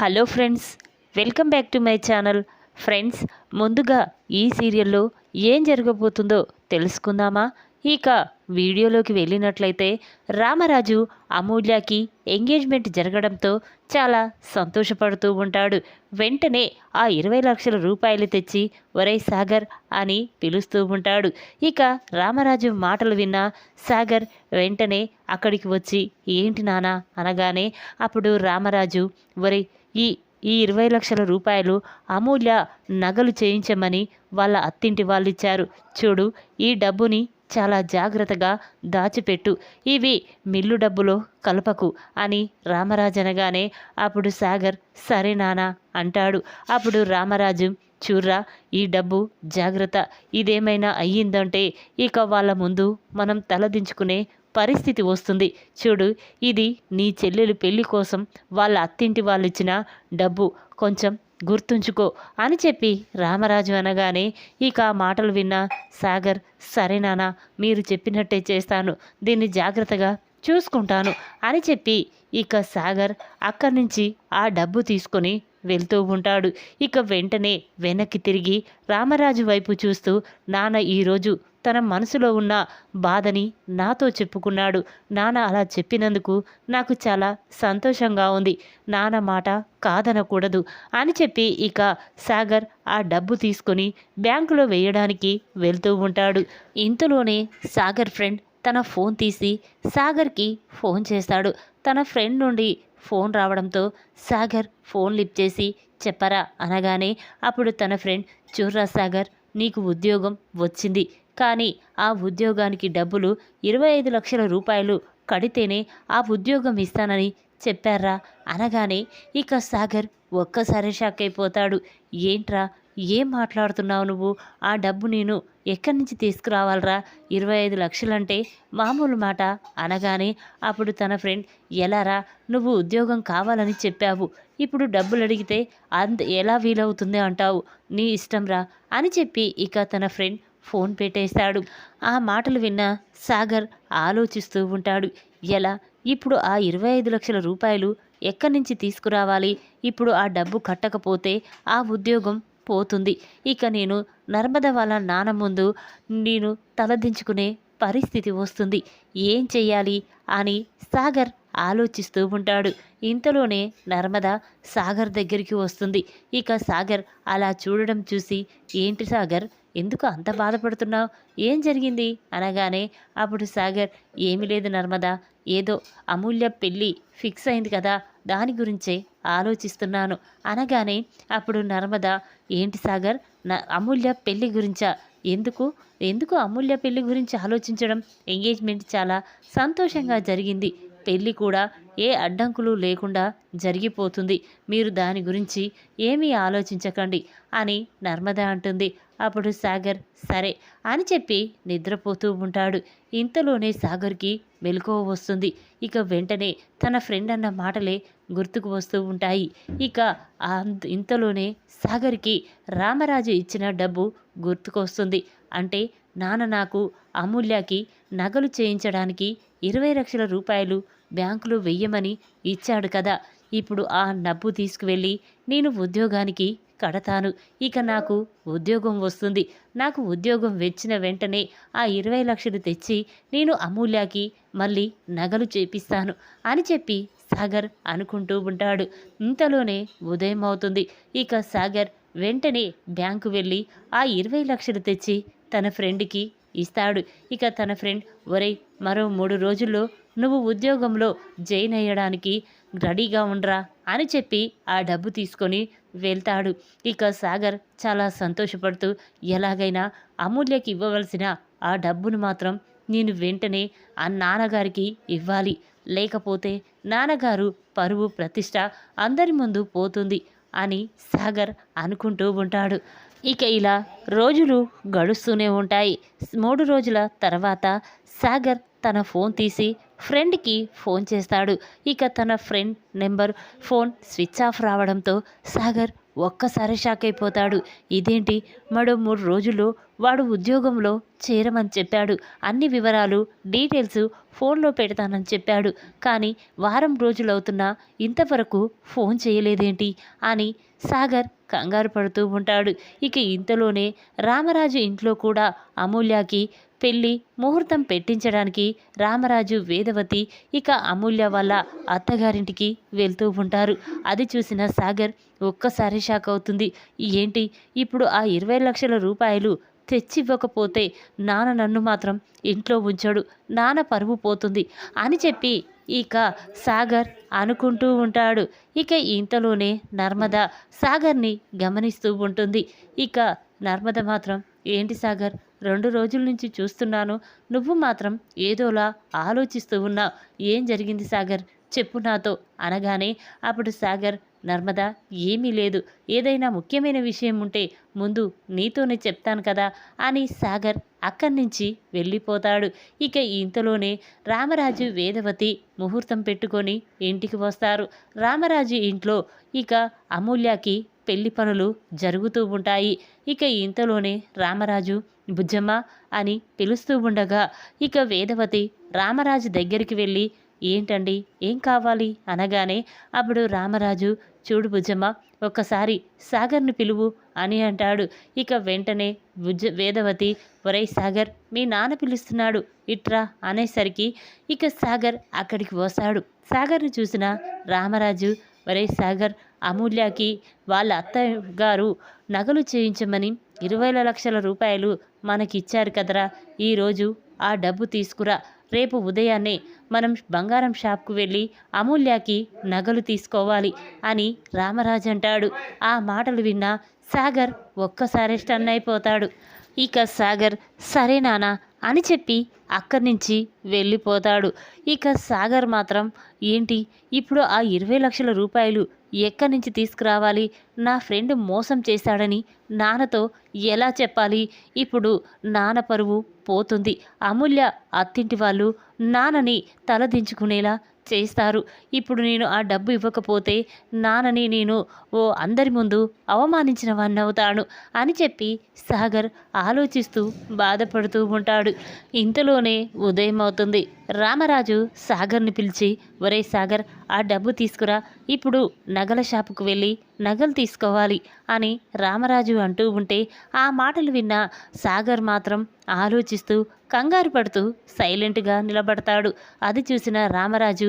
Hello friends welcome back to my channel. Friends ముందుగా ఈ సీరియల్లో ఏం జరగబోతుందో తెలుసుకుందామా? ఇక వీడియోలోకి వెళ్ళినట్లయితే రామరాజు అమూల్యకి ఎంగేజ్మెంట్ జరగడంతో చాలా సంతోషపడుతూ ఉంటాడు. వెంటనే ఆ ఇరవై లక్షల రూపాయలు తెచ్చి ఒరే సాగర్ అని పిలుస్తూ ఉంటాడు. ఇక రామరాజు మాటలు విన్న సాగర్ వెంటనే అక్కడికి వచ్చి ఏంటి నానా అనగానే అప్పుడు రామరాజు ఒరే ఈ ఈ ఇరవై లక్షల రూపాయలు అమూల్య నగలు చేయించమని వాళ్ళ అత్తింటి వాళ్ళు ఇచ్చారు చూడు ఈ డబ్బుని చాలా జాగ్రత్తగా దాచిపెట్టు. ఇవి మిల్లు డబ్బులో కలపకు అని రామరాజు అనగానే అప్పుడు సాగర్ సరే నానా అంటాడు. అప్పుడు రామరాజు చూర్రా ఈ డబ్బు జాగ్రత్త. ఇదేమైనా అయ్యిందంటే ఇక వాళ్ళ ముందు మనం తలదించుకునే పరిస్థితి వస్తుంది. చూడు ఇది నీ చెల్లెలు పెళ్ళి కోసం వాళ్ళ అత్తింటి వాళ్ళు ఇచ్చిన డబ్బు. కొంచెం గుర్తుంచుకో అని చెప్పి రామరాజు అనగానే ఇక ఆ మాటలు విన్న సాగర్ సరే నానా మీరు చెప్పినట్టే చేస్తాను దీన్ని జాగ్రత్తగా చూసుకుంటాను అని చెప్పి ఇక సాగర్ అక్కడి నుంచి ఆ డబ్బు తీసుకొని వెళ్తూ ఉంటాడు. ఇక వెంటనే వెనక్కి తిరిగి రామరాజు వైపు చూస్తూ నాన్న ఈరోజు తన మనసులో ఉన్న బాధని నాతో చెప్పుకున్నాడు. నాన్న అలా చెప్పినందుకు నాకు చాలా సంతోషంగా ఉంది. నాన్న మాట కాదనకూడదు అని చెప్పి ఇక సాగర్ ఆ డబ్బు తీసుకొని బ్యాంకులో వేయడానికి వెళ్తూ ఉంటాడు. ఇంతలోనే సాగర్ ఫ్రెండ్ తన ఫోన్ తీసి సాగర్కి ఫోన్ చేస్తాడు. తన ఫ్రెండ్ నుండి ఫోన్ రావడంతో సాగర్ ఫోన్ లిఫ్ట్ చేసి చెప్పరా అనగానే అప్పుడు తన ఫ్రెండ్ చూర్రా సాగర్ నీకు ఉద్యోగం వచ్చింది. కానీ ఆ ఉద్యోగానికి డబ్బులు ఇరవై ఐదు లక్షల రూపాయలు కడితేనే ఆ ఉద్యోగం ఇస్తానని చెప్పారా అనగానే ఇక సాగర్ ఒక్కసారి షాక్ అయిపోతాడు. ఏంట్రా ఏం మాట్లాడుతున్నావు నువ్వు? ఆ డబ్బు నేను ఎక్కడి నుంచి తీసుకురావాలరా? ఇరవై ఐదు లక్షలంటే మామూలు మాట అనగానే అప్పుడు తన ఫ్రెండ్ ఎలారా నువ్వు ఉద్యోగం కావాలని చెప్పావు. ఇప్పుడు డబ్బులు అడిగితే అంత ఎలా వీలవుతుంది అంటావు? నీ ఇష్టంరా అని చెప్పి ఇక తన ఫ్రెండ్ ఫోన్ పెట్టేశాడు ఆ మాటలు విన్న సాగర్ ఆలోచిస్తూ ఉంటాడు. ఎలా? ఇప్పుడు ఆ ఇరవై ఐదు లక్షల రూపాయలు ఎక్కడి నుంచి తీసుకురావాలి? ఇప్పుడు ఆ డబ్బు కట్టకపోతే ఆ ఉద్యోగం పోతుంది. ఇక నేను నర్మద వాళ్ళ నాన్న ముందు నేను తలదించుకునే పరిస్థితి వస్తుంది. ఏం చెయ్యాలి? అని సాగర్ ఆలోచిస్తూ ఉంటాడు. ఇంతలోనే నర్మద సాగర్ దగ్గరికి వస్తుంది. ఇక సాగర్ అలా చూడడం చూసి ఏంటి సాగర్? ఎందుకు అంత బాధపడుతున్నావు? ఏం జరిగింది? అనగానే అప్పుడు సాగర్ ఏమీ లేదు నర్మద. ఏదో అమూల్య పెళ్ళి ఫిక్స్ అయింది కదా దాని గురించే ఆలోచిస్తున్నాను. అనగానే అప్పుడు నర్మద ఏంటి సాగర్ నా అమూల్య పెళ్ళి గురించా? ఎందుకు? ఎందుకు అమూల్య పెళ్ళి గురించి ఆలోచించడం? ఎంగేజ్మెంట్ చాలా సంతోషంగా జరిగింది. పెళ్ళి కూడా ఏ అడ్డంకులు లేకుండా జరిగిపోతుంది. మీరు దాని గురించి ఏమీ ఆలోచించకండి అని నర్మద అంటుంది. అప్పుడు సాగర్ సరే అని చెప్పి నిద్రపోతూ ఉంటాడు. ఇంతలోనే సాగర్కి మెలకువ వస్తుంది. ఇక వెంటనే తన ఫ్రెండ్ అన్న మాటలే గుర్తుకు వస్తూ ఉంటాయి. ఇక ఇంతలోనే సాగర్కి రామరాజు ఇచ్చిన డబ్బు గుర్తుకొస్తుంది అంటే నాన్న నాకు అమూల్యకి నగలు చేయించడానికి ఇరవై లక్షల రూపాయలు బ్యాంకులో వెయ్యమని ఇచ్చాడు కదా. ఇప్పుడు ఆ డబ్బు తీసుకువెళ్ళి నేను ఉద్యోగానికి కడతాను. ఇక నాకు ఉద్యోగం వస్తుంది. నాకు ఉద్యోగం వచ్చిన వెంటనే ఆ ఇరవై లక్షలు తెచ్చి నేను అమూల్యకి మళ్ళీ నగలు చేపిస్తాను అని చెప్పి సాగర్ అనుకుంటూ ఉంటాడు. ఇంతలోనే ఉదయం అవుతుంది. ఇక సాగర్ వెంటనే బ్యాంకు వెళ్ళి ఆ ఇరవై లక్షలు తెచ్చి తన ఫ్రెండ్కి ఇస్తాడు. ఇక తన ఫ్రెండ్ ఒరే మరో మూడు రోజుల్లో నువ్వు ఉద్యోగంలో జాయిన్ అయ్యడానికి రెడీగా ఉండరా అని చెప్పి ఆ డబ్బు తీసుకొని వెళ్తాడు. ఇక సాగర్ చాలా సంతోషపడుతూ ఎలాగైనా అమూల్యకి ఇవ్వవలసిన ఆ డబ్బును మాత్రం నేను వెంటనే ఆ నాన్నగారికి ఇవ్వాలి. లేకపోతే నాన్నగారు పరువు ప్రతిష్ట అందరి ముందు పోతుంది అని సాగర్ అనుకుంటూ ఉంటాడు. ఇక ఇలా రోజులు గడుస్తూనే ఉంటాయి. మూడు రోజుల తర్వాత సాగర్ తన ఫోన్ తీసి ఫ్రెండ్కి ఫోన్ చేస్తాడు. ఇక తన friend number phone switch off రావడంతో సాగర్ ఒక్కసారి షాక్ అయిపోతాడు. ఇదేంటి? మరో మూడు రోజుల్లో వాడు ఉద్యోగంలో చేరమని చెప్పాడు. అన్ని వివరాలు డీటెయిల్స్ ఫోన్లో పెడతానని చెప్పాడు. కానీ వారం రోజులవుతున్నా ఇంతవరకు ఫోన్ చేయలేదేంటి? అని సాగర్ కంగారు పడుతూ ఉంటాడు. ఇక ఇంతలోనే రామరాజు ఇంట్లో కూడా అమూల్యకి పెళ్ళి ముహూర్తం పెట్టించడానికి రామరాజు వేదవతి ఇక అమూల్య వాళ్ళ అత్తగారింటికి వెళ్తూ ఉంటారు. అది చూసిన సాగర్ ఒక్కసారి షాక్ అవుతుంది. ఏంటి? ఇప్పుడు ఆ ఇరవై లక్షల రూపాయలు తెచ్చివ్వకపోతే నాన్న నన్ను మాత్రం ఇంట్లో ఉంచాడు. నాన్న పరువు పోతుంది అని చెప్పి ఇక సాగర్ అనుకుంటూ ఉంటాడు. ఇక ఇంతలోనే నర్మద సాగర్ని గమనిస్తూ ఉంటుంది. ఇక నర్మద మాత్రం ఏంటి సాగర్? రెండు రోజుల నుంచి చూస్తున్నాను. నువ్వు మాత్రం ఏదోలా ఆలోచిస్తూ ఉన్నావు. ఏం జరిగింది సాగర్? చెప్పు నాతో అనగానే అప్పుడు సాగర్ నర్మదా ఏమీ లేదు. ఏదైనా ముఖ్యమైన విషయం ఉంటే ముందు నీతోనే చెప్తాను కదా అని సాగర్ అక్కడి నుంచి వెళ్ళిపోతాడు. ఇక ఇంతలోనే రామరాజు వేదవతి ముహూర్తం పెట్టుకొని ఇంటికి వస్తారు. రామరాజు ఇంట్లో ఇక అమూల్యకి పెళ్ళి పనులు జరుగుతూ ఉంటాయి. ఇక ఇంతలోనే రామరాజు బుజ్జమ్మ అని పిలుస్తూ ఉండగా ఇక వేదవతి రామరాజు దగ్గరికి వెళ్ళి ఏంటండి? ఏం కావాలి? అనగానే అప్పుడు రామరాజు చూడు బుజ్జమ్మ ఒక్కసారి సాగర్ని పిలువు అని అంటాడు. ఇక వెంటనే బుజ్జ వేదవతి ఒరై సాగర్ మీ నాన్న పిలుస్తున్నాడు ఇట్రా అనేసరికి ఇక సాగర్ అక్కడికి వస్తాడు. సాగర్ని చూసిన రామరాజు ఒరే సాగర్ అమూల్యకి వాళ్ళ అత్త గారు నగలు చేయించమని ఇరవై లక్షల రూపాయలు మనకిచ్చారు కదరా. ఈరోజు ఆ డబ్బు తీసుకురా. రేపు ఉదయాన్నే మనం బంగారం షాప్కు వెళ్ళి అమూల్యకి నగలు తీసుకోవాలి అని రామరాజు అంటాడు ఆ మాటలు విన్న సాగర్ ఒక్కసారి స్టన్ అయిపోతాడు ఇక సాగర్ సరే నానా అని చెప్పి అక్కడి నుంచి వెళ్ళిపోతాడు. ఇక సాగర్ మాత్రం ఏంటి ఇప్పుడు ఆ ఇరవై లక్షల రూపాయలు ఎక్కడి నుంచి తీసుకురావాలి? నా ఫ్రెండ్ మోసం చేశాడని నాన్నతో ఎలా చెప్పాలి? ఇప్పుడు నాన్న పరువు పోతుంది. అమూల్య అత్తింటి వాళ్ళు నాన్నని తలదించుకునేలా చేస్తారు. ఇప్పుడు నేను ఆ డబ్బు ఇవ్వకపోతే నాన్నని నేను ఓ అందరి ముందు అవమానించిన వాన్నవుతాను అవుతాను అని చెప్పి సాగర్ ఆలోచిస్తూ బాధపడుతూ ఉంటాడు. ఇంతలోనే ఉదయం అవుతుంది రామరాజు సాగర్ని పిలిచి ఒరే సాగర్ ఆ డబ్బు తీసుకురా. ఇప్పుడు నగల షాపుకు వెళ్ళి నగలు తీసుకోవాలి అని రామరాజు అంటూ ఉంటే ఆ మాటలు విన్న సాగర్ మాత్రం ఆలోచిస్తూ కంగారు పడుతూ సైలెంట్గా నిలబడతాడు. అది చూసిన రామరాజు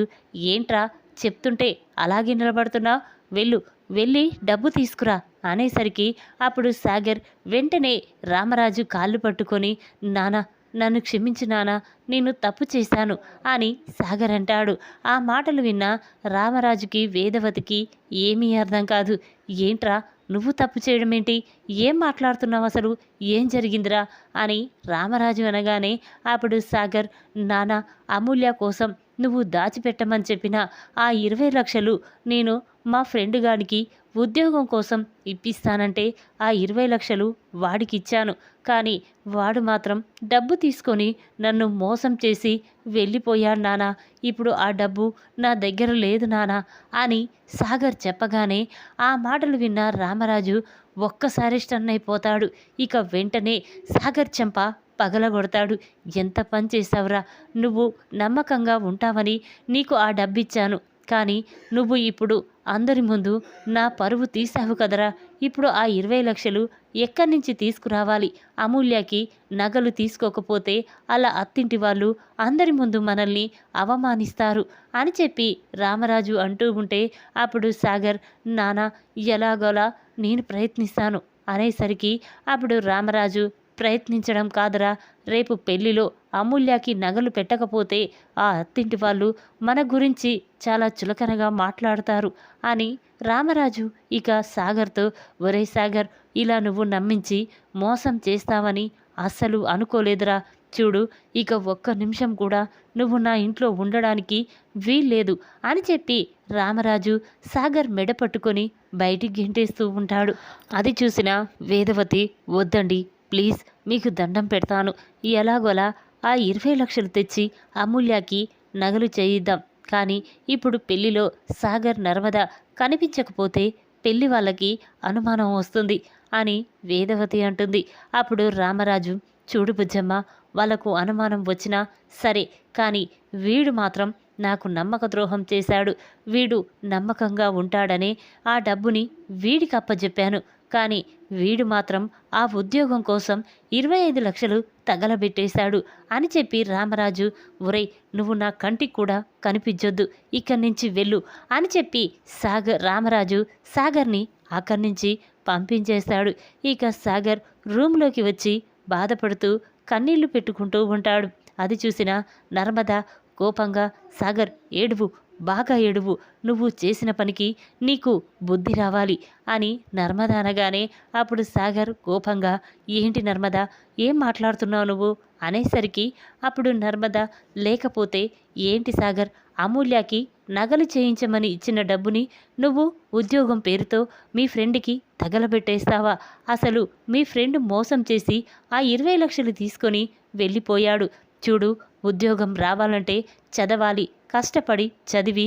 ఏంట్రా చెప్తుంటే అలాగే నిలబడుతున్నావు? వెళ్ళు వెళ్ళి డబ్బు తీసుకురా అనేసరికి అప్పుడు సాగర్ వెంటనే రామరాజు కాళ్ళు పట్టుకొని నానా నన్ను క్షమించు నానా నేను తప్పు చేశాను అని సాగర్ అంటాడు. ఆ మాటలు విన్న రామరాజుకి వేదవతికి ఏమీ అర్థం కాదు. ఏంట్రా నువ్వు తప్పు చేయడం ఏంటి ఏం మాట్లాడుతున్నావు అసలు? ఏం జరిగిందిరా? అని రామరాజు అనగానే అప్పుడు సాగర్ నానా అమూల్య కోసం నువ్వు దాచిపెట్టమని చెప్పిన ఆ ఇరవై లక్షలు నేను మా ఫ్రెండ్ గాడికి ఉద్యోగం కోసం ఇప్పిస్తానంటే ఆ ఇరవై లక్షలు వాడికి ఇచ్చాను కానీ వాడు మాత్రం డబ్బు తీసుకొని నన్ను మోసం చేసి వెళ్ళిపోయాడు నానా. ఇప్పుడు ఆ డబ్బు నా దగ్గర లేదు నానా అని సాగర్ చెప్పగానే ఆ మాటలు విన్న రామరాజు ఒక్కసారి స్టన్ అయిపోతాడు. ఇక వెంటనే సాగర్ చెంప పగలగొడతాడు. ఎంత పని చేసావురా నువ్వు నమ్మకంగా ఉంటావని నీకు ఆ డబ్బిచ్చాను. కానీ నువ్వు ఇప్పుడు అందరి ముందు నా పరువు తీసావు కదరా. ఇప్పుడు ఆ ఇరవై లక్షలు ఎక్కడి నుంచి తీసుకురావాలి? అమూల్యకి నగలు తీసుకోకపోతే అలా అత్తింటి వాళ్ళు అందరి ముందు మనల్ని అవమానిస్తారు అని చెప్పి రామరాజు అంటూ ఉంటే అప్పుడు సాగర్ నానా ఎలాగోలా నేను ప్రయత్నిస్తాను అనేసరికి అప్పుడు రామరాజు ప్రయత్నించడం కాదురా. రేపు పెళ్ళిలో అమూల్యకి నగలు పెట్టకపోతే ఆ అత్తింటి వాళ్ళు మన గురించి చాలా చులకనగా మాట్లాడతారు అని రామరాజు ఇక సాగర్తో ఒరే సాగర్ ఇలా నువ్వు నమ్మించి మోసం చేస్తావని అస్సలు అనుకోలేదురా. చూడు ఇక ఒక్క నిమిషం కూడా నువ్వు నా ఇంట్లో ఉండడానికి వీల్లేదు అని చెప్పి రామరాజు సాగర్ మెడ పట్టుకొని బయటికి గెంటేస్తూ ఉంటాడు. అది చూసిన వేదవతి వద్దండి ప్లీజ్ మీకు దండం పెడతాను. ఎలాగోలా ఆ ఇరవై లక్షలు తెచ్చి అమూల్యకి నగలు చేయిద్దాం. కానీ ఇప్పుడు పెళ్ళిలో సాగర్ నర్మద కనిపించకపోతే పెళ్ళి వాళ్ళకి అనుమానం వస్తుంది అని వేదవతి అంటుంది. అప్పుడు రామరాజు చూడు బుజ్జమ్మ వాళ్ళకు అనుమానం వచ్చినా సరే కానీ వీడు మాత్రం నాకు నమ్మక ద్రోహం చేశాడు. వీడు నమ్మకంగా ఉంటాడని ఆ డబ్బుని వీడికి అప్పచెప్పాను కానీ వీడు మాత్రం ఆ ఉద్యోగం కోసం ఇరవై ఐదు లక్షలు తగలబెట్టేశాడు అని చెప్పి రామరాజు ఒరే నువ్వు నా కంటికి కూడా కనిపించొద్దు ఇక్కడి నుంచి వెళ్ళు అని చెప్పి సాగర్ రామరాజు సాగర్ని అక్కడి నుంచి పంపించేశాడు ఇక సాగర్ రూమ్లోకి వచ్చి బాధపడుతూ కన్నీళ్ళు పెట్టుకుంటూ ఉంటాడు. అది చూసిన నర్మద కోపంగా సాగర్ ఏడువు బాగా ఏడువు. నువ్వు చేసిన పనికి నీకు బుద్ధి రావాలి అని నర్మద అనగానే అప్పుడు సాగర్ కోపంగా ఏంటి నర్మద ఏం మాట్లాడుతున్నావు నువ్వు? అనేసరికి అప్పుడు నర్మద లేకపోతే ఏంటి సాగర్ అమూల్యకి నగలు చేయించమని ఇచ్చిన డబ్బుని నువ్వు ఉద్యోగం పేరుతో మీ ఫ్రెండ్కి తగలబెట్టేస్తావా? అసలు మీ ఫ్రెండ్ మోసం చేసి ఆ ఇరవై లక్షలు తీసుకొని వెళ్ళిపోయాడు. చూడు ఉద్యోగం రావాలంటే చదవాలి. కష్టపడి చదివి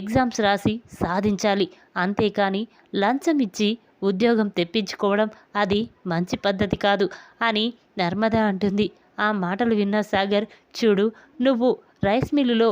ఎగ్జామ్స్ రాసి సాధించాలి. అంతేకాని లంచం ఇచ్చి ఉద్యోగం తెప్పించుకోవడం అది మంచి పద్ధతి కాదు అని నర్మద అంటుంది. ఆ మాటలు విన్న సాగర్ చూడు నువ్వు రైస్ మిల్లులో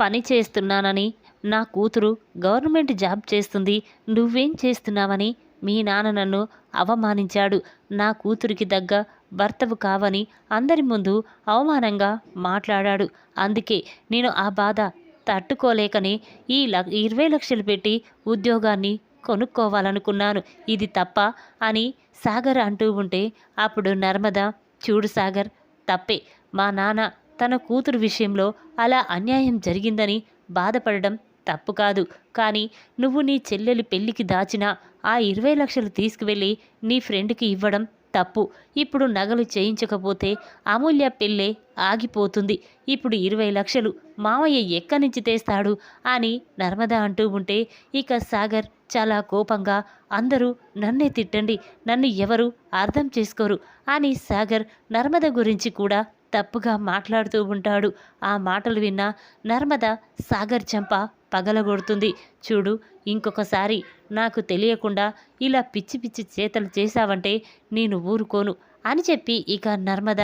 పని చేస్తున్నానని నా కూతురు గవర్నమెంట్ జాబ్ చేస్తుంది నువ్వేం చేస్తున్నావని మీ నాన్న నన్ను అవమానించాడు. నా కూతురికి దగ్గ భర్తవు కావని అందరి ముందు అవమానంగా మాట్లాడాడు. అందుకే నేను ఆ బాధ తట్టుకోలేకనే ఈ ల ఇరవై లక్షలు పెట్టి ఉద్యోగాన్ని కొనుక్కోవాలనుకున్నాను. ఇది తప్ప అని సాగర్ అంటూ ఉంటే అప్పుడు నర్మద చూడు సాగర్ తప్పే. మా నాన్న తన కూతురు విషయంలో అలా అన్యాయం జరిగిందని బాధపడడం తప్పు కాదు. కానీ నువ్వు నీ చెల్లెలి పెళ్ళికి దాచిన ఆ ఇరవై లక్షలు తీసుకువెళ్ళి నీ ఫ్రెండ్కి ఇవ్వడం తప్పు. ఇప్పుడు నగలు చేయించకపోతే అమూల్య పెళ్ళే ఆగిపోతుంది. ఇప్పుడు ఇరవై లక్షలు మామయ్య ఎక్కడి నుంచి తెస్తాడు అని నర్మద అంటూ ఉంటే ఇక సాగర్ చాలా కోపంగా అందరూ నన్నే తిట్టండి. నన్ను ఎవరు అర్థం చేసుకోరు అని సాగర్ నర్మద గురించి కూడా తప్పుగా మాట్లాడుతూ ఉంటాడు. ఆ మాటలు విన్న నర్మద సాగర్ చెంప పగలగొడుతుంది. చూడు ఇంకొకసారి నాకు తెలియకుండా ఇలా పిచ్చి పిచ్చి చేతలు చేశావంటే నేను ఊరుకోను అని చెప్పి ఇక నర్మద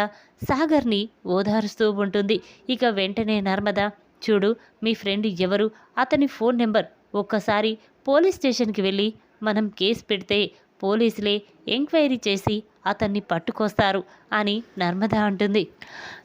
సాగర్ని ఓదారుస్తూ ఉంటుంది. ఇక వెంటనే నర్మద చూడు మీ ఫ్రెండ్ ఎవరు? అతని ఫోన్ నెంబర్. ఒక్కసారి పోలీస్ స్టేషన్కి వెళ్ళి మనం కేసు పెడితే పోలీసులే ఎంక్వైరీ చేసి అతన్ని పట్టుకొస్తారు అని నర్మద అంటుంది.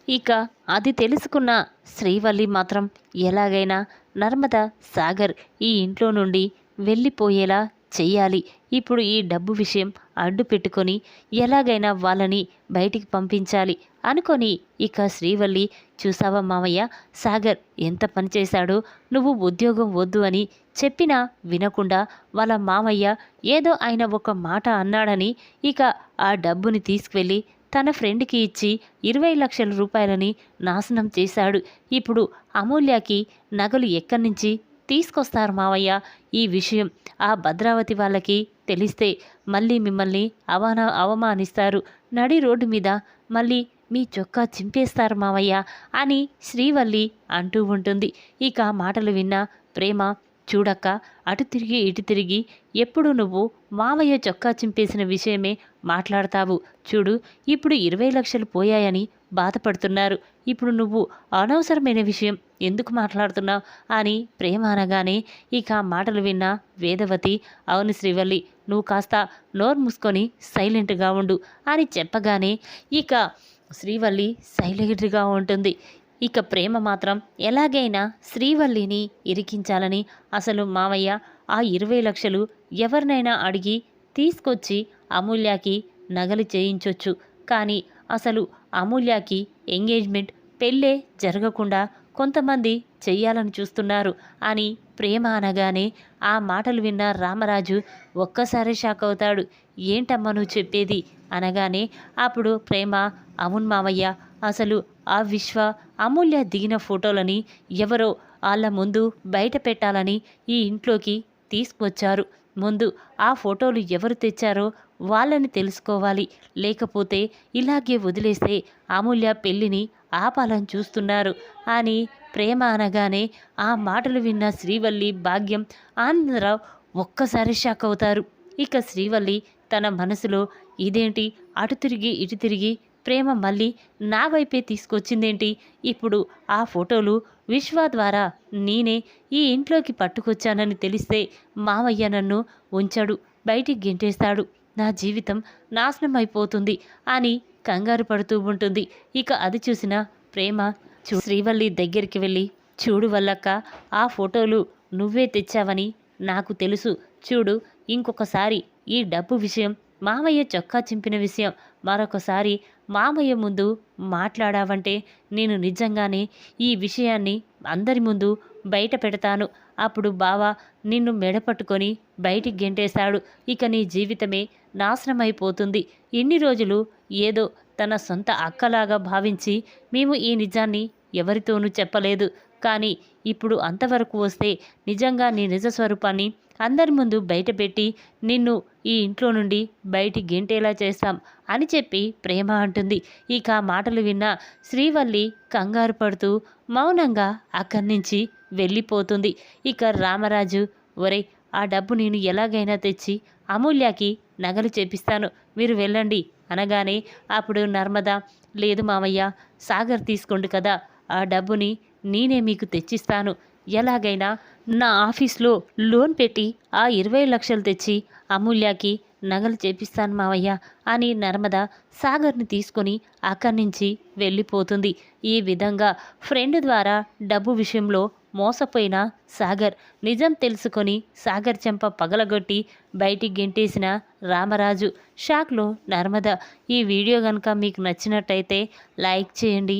ఇక అది తెలుసుకున్న శ్రీవల్లి మాత్రం ఎలాగైనా నర్మద సాగర్ ఈ ఇంట్లో నుండి వెళ్ళిపోయేలా చెయ్యాలి. ఇప్పుడు ఈ డబ్బు విషయం అడ్డు పెట్టుకొని ఎలాగైనా వాళ్ళని బయటికి పంపించాలి అనుకొని ఇక శ్రీవల్లి చూసావా మామయ్య సాగర్ ఎంత పని చేశాడో నువ్వు ఉద్యోగం వద్దు అని చెప్పినా వినకుండా వాళ్ళ మామయ్య ఏదో ఆయన ఒక మాట అన్నాడని ఇక ఆ డబ్బుని తీసుకువెళ్ళి తన ఫ్రెండ్కి ఇచ్చి ఇరవై లక్షల రూపాయలని నాశనం చేశాడు. ఇప్పుడు అమూల్యకి నగలు ఎక్కడి నుంచి తీసుకొస్తారు మావయ్య? ఈ విషయం ఆ భద్రావతి వాళ్ళకి తెలిస్తే మళ్ళీ మిమ్మల్ని అవన అవమానిస్తారు. నడి రోడ్డు మీద మళ్ళీ మీ చొక్కా చింపేస్తారు మావయ్య అని శ్రీవల్లి అంటూ ఉంటుంది. ఇక మాటలు విన్న ప్రేమ చూడక అటు తిరిగి ఇటు తిరిగి ఎప్పుడు నువ్వు మావయ్య చొక్కా చింపేసిన విషయమే మాట్లాడతావు. చూడు ఇప్పుడు ఇరవై లక్షలు పోయాయని బాధపడుతున్నారు. ఇప్పుడు నువ్వు అనవసరమైన విషయం ఎందుకు మాట్లాడుతున్నావు అని ప్రేమ అనగానే ఇక మాటలు విన్న వేదవతి అవును శ్రీవల్లి నువ్వు కాస్త నోరు మూసుకొని సైలెంట్గా ఉండు అని చెప్పగానే ఇక శ్రీవల్లి సైలెంట్గా ఉంటుంది. ఇక ప్రేమ మాత్రం ఎలాగైనా శ్రీవల్లిని ఇరికించాలని అసలు మావయ్య ఆ ఇరవై లక్షలు ఎవరినైనా అడిగి తీసుకొచ్చి అమూల్యకి నగలు చేయించొచ్చు. కానీ అసలు అమూల్యకి ఎంగేజ్మెంట్ పెళ్ళే జరగకుండా కొంతమంది చెయ్యాలని చూస్తున్నారు అని ప్రేమ అనగానే ఆ మాటలు విన్న రామరాజు ఒక్కసారి షాక్ అవుతాడు. ఏంటమ్మా నువ్వు చెప్పేది? అనగానే అప్పుడు ప్రేమ అవును మావయ్య అసలు ఆ విశ్వ అమూల్య దిగిన ఫోటోలని ఎవరో వాళ్ళ ముందు బయట పెట్టాలని ఈ ఇంట్లోకి తీసుకొచ్చారు. ముందు ఆ ఫోటోలు ఎవరు తెచ్చారో వాళ్ళని తెలుసుకోవాలి. లేకపోతే ఇలాగే వదిలేస్తే అమూల్య పెళ్ళిని ఆపాలని చూస్తున్నారు అని ప్రేమ అనగానే ఆ మాటలు విన్న శ్రీవల్లి భాగ్యం ఆనందరావు ఒక్కసారి షాక్ అవుతారు. ఇక శ్రీవల్లి తన మనసులో ఇదేంటి? అటు తిరిగి ఇటు తిరిగి ప్రేమ మళ్ళీ నా వైపే తీసుకొచ్చిందేంటి? ఇప్పుడు ఆ ఫోటోలు విశ్వ ద్వారా నేనే ఈ ఇంట్లోకి పట్టుకొచ్చానని తెలిస్తే మావయ్య నన్ను ఉంచాడు బయటికి గెంటేస్తాడు. నా జీవితం నాశనం అయిపోతుంది అని కంగారు పడుతూ ఉంటుంది. ఇక అది చూసిన ప్రేమ చూ శ్రీవల్లి దగ్గరికి వెళ్ళి చూడు వల్లక్క ఆ ఫోటోలు నువ్వే తెచ్చావని నాకు తెలుసు. చూడు ఇంకొకసారి ఈ డబ్బు విషయం మామయ్య చొక్కా చింపిన విషయం మరొకసారి మామయ్య ముందు మాట్లాడావంటే నేను నిజంగానే ఈ విషయాన్ని అందరి ముందు బయట పెడతాను. అప్పుడు బావ నిన్ను మెడపట్టుకొని బయటికి గెంటేశాడు. ఇక నీ జీవితమే నాశనమైపోతుంది. ఇన్ని రోజులు ఏదో తన సొంత అక్కలాగా భావించి మేము ఈ నిజాన్ని ఎవరితోనూ చెప్పలేదు. కానీ ఇప్పుడు అంతవరకు వస్తే నిజంగా నీ నిజ స్వరూపాన్ని అందరి ముందు బయటపెట్టి నిన్ను ఈ ఇంట్లో నుండి బయటి గెంటేలా చేస్తాం అని చెప్పి ప్రేమ అంటుంది. ఇక మాటలు విన్న శ్రీవల్లి కంగారు పడుతూ మౌనంగా అక్కడి నుంచి వెళ్ళిపోతుంది. ఇక రామరాజు ఒరే ఆ డబ్బు నేను ఎలాగైనా తెచ్చి అమూల్యకి నగలు చేపిస్తాను. మీరు వెళ్ళండి అనగానే అప్పుడు నర్మద లేదు మామయ్య సాగర్ తీసుకోండి కదా ఆ డబ్బుని నేనే మీకు తెచ్చిస్తాను. ఎలాగైనా నా ఆఫీస్లో లోన్ పెట్టి ఆ ఇరవై లక్షలు తెచ్చి అమూల్యకి నగలు చేపిస్తాను మావయ్య అని నర్మద సాగర్ని తీసుకొని అక్కడి నుంచి వెళ్ళిపోతుంది. ఈ విధంగా ఫ్రెండ్ ద్వారా డబ్బు విషయంలో మోసపోయిన సాగర్ నిజం తెలుసుకొని సాగర్ చెంప పగలగొట్టి బయటికి గెంటేసిన రామరాజు. షాక్లో నర్మద ఈ వీడియో కనుక మీకు నచ్చినట్టయితే లైక్ చేయండి